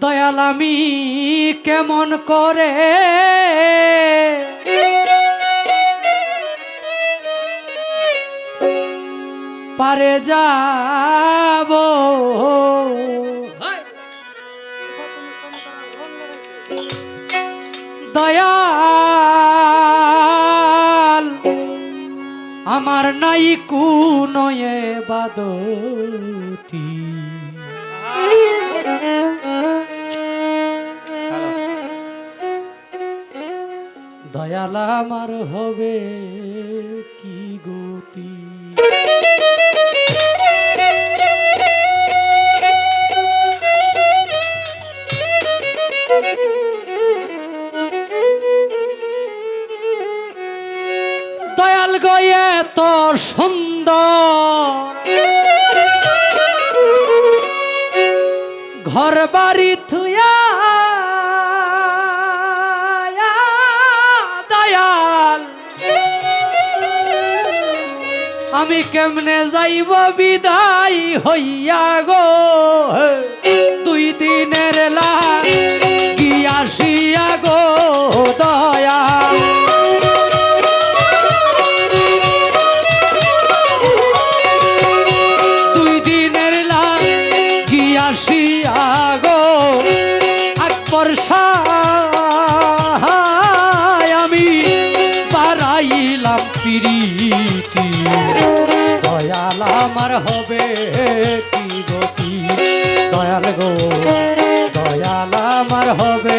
দয়াল আমি কেমন করে? পারে যাব। দয়াল আমার নাই কুনয়ে বাদতি। দয়ালা আমার হবে কি গতি? দয়াল গয়ে তো সুন্দর। ঘর বাড়ি আমি কেমনে যাইব বিদায় হইয়া গো? দুই দিনের লা হবে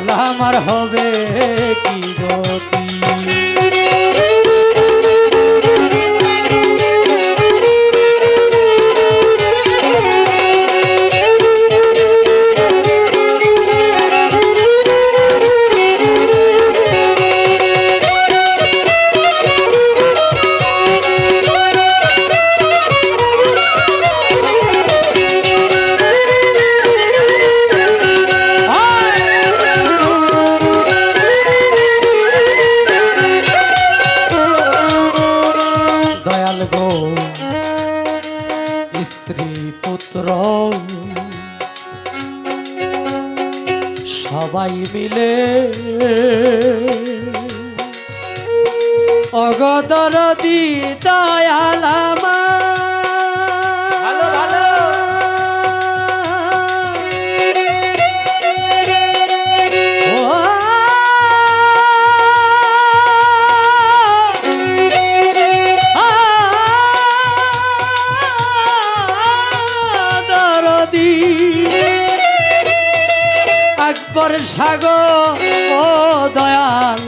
জ্বালা আমার হবে কি সাগর ও দয়াল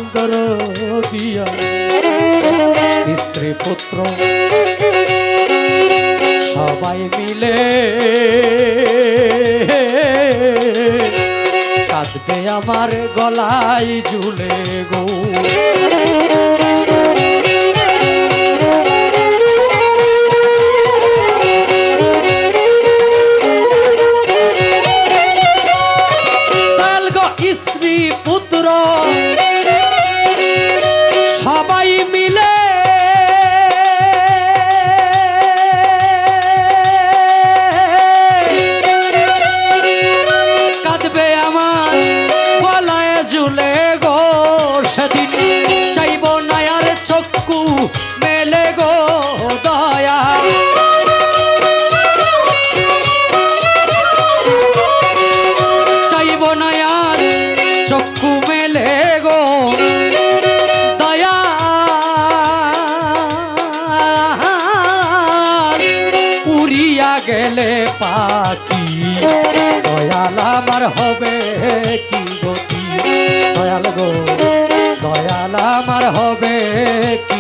স্ত্রী পুত্র সবাই মিলে কাঁদবে আমার গলায় ঝুলে গো। সুর উড়িয়া গেলে পাখি। দয়াল আমার হবে কি গতি? দয়াল গো দয়াল আমার হবে কি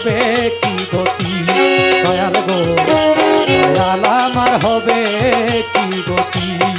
হবে কি গতি? দয়াল গো দয়াল আমার হবে কি গতি?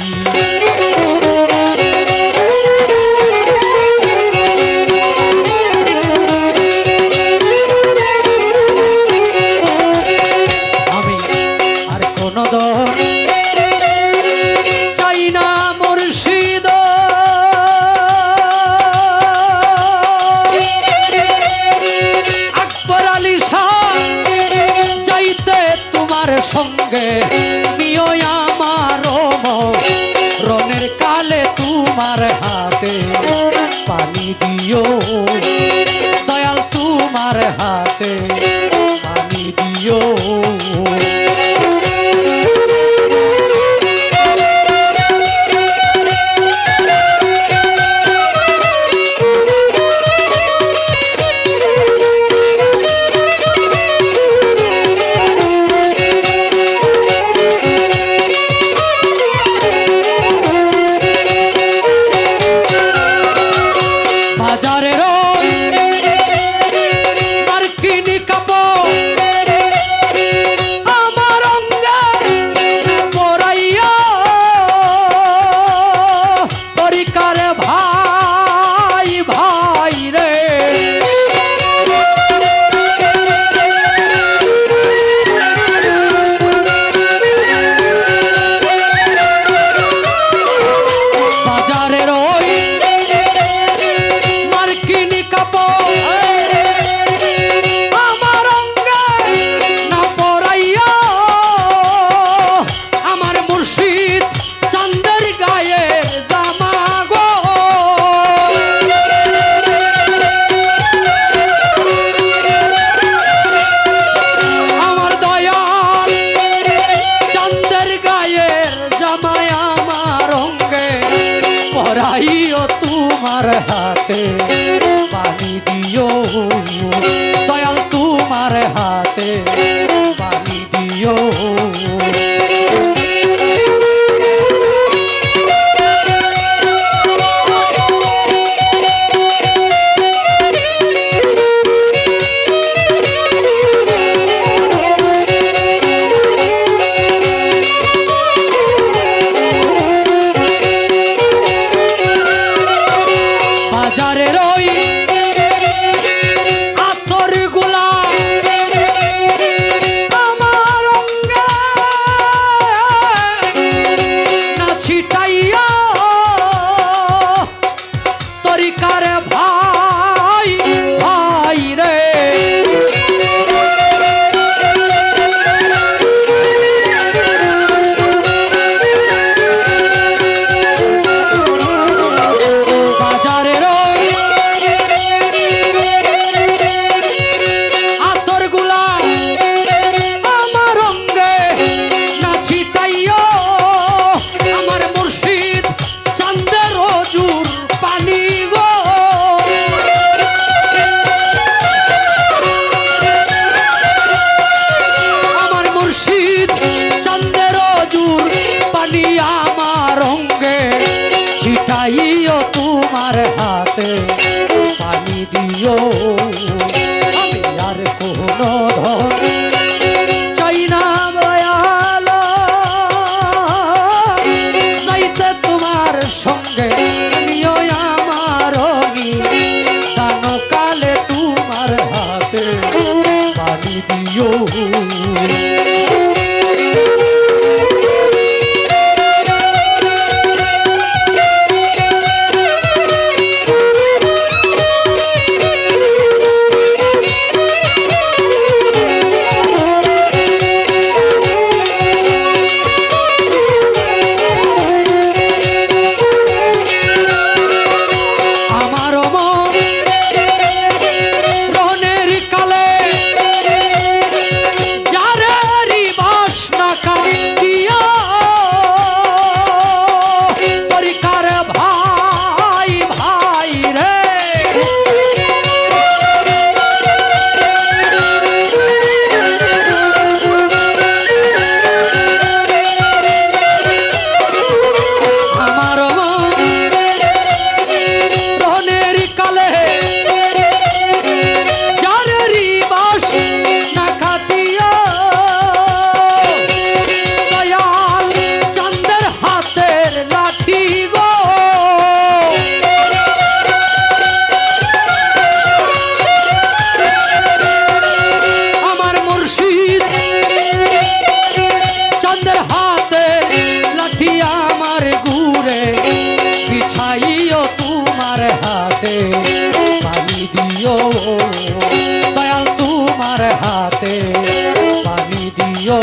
yo. হাতে পানি দিও। দয়াল তোমার হাতে পানি দিও। আমি আর কোন ধন চাই না দয়াল। যাইতে তোমার সঙ্গে আমিও আমার দান কালে তোমার হাতে পানি দিও। বিছাইও তোমার হাতে পানি দিও। দয়াল তোমার হাতে পানি দিও।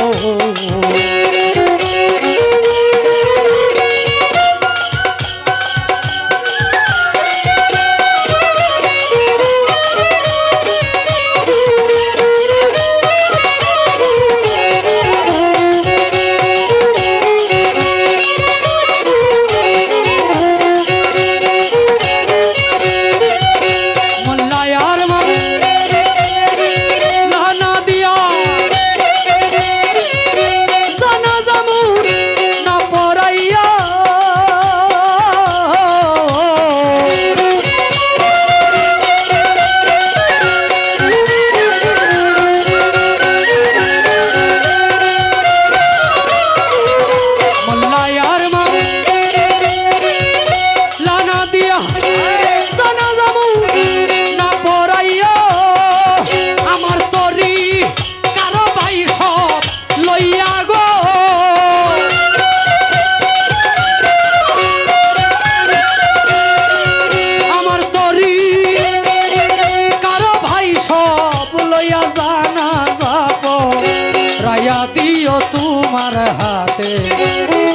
হাতে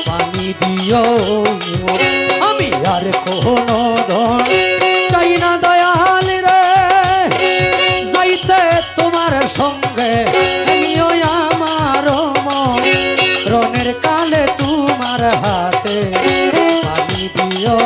পানি দিও আমি আর কোনো ধন চাই না দয়াল রে। যাইতে তোমার সঙ্গে তুমিও আমার রনের কালে তোমার হাতে পানি দিও।